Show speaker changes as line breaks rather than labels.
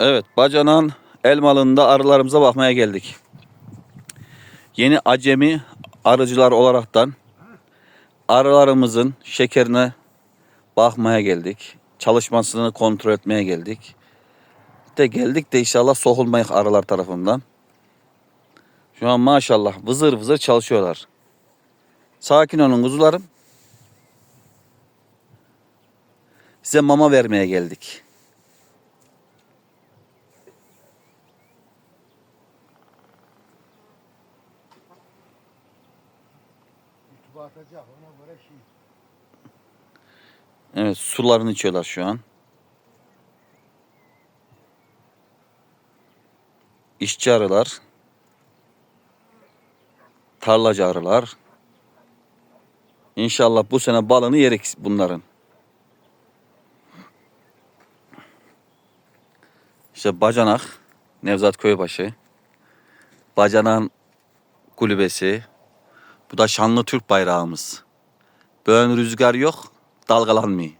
Evet, Bacanan Elmalı'nda arılarımıza bakmaya geldik. Yeni acemi arıcılar olaraktan arılarımızın şekerine bakmaya geldik. Çalışmasını kontrol etmeye geldik. De geldik de inşallah sokulmayık arılar tarafından. Şu an maşallah vızır vızır çalışıyorlar. Sakin olun kuzularım. Size mama vermeye geldik.
YouTube'a atacak ona göre şey.
Evet sularını içiyorlar şu an. İşçi arılar. Tarlacı arılar. İnşallah bu sene balını yerik bunların. İşte Bacanak, Nevzat Köybaşı. Bacanan kulübesi. Bu da şanlı Türk bayrağımız. Böğün rüzgar yok, dalgalanmıyor.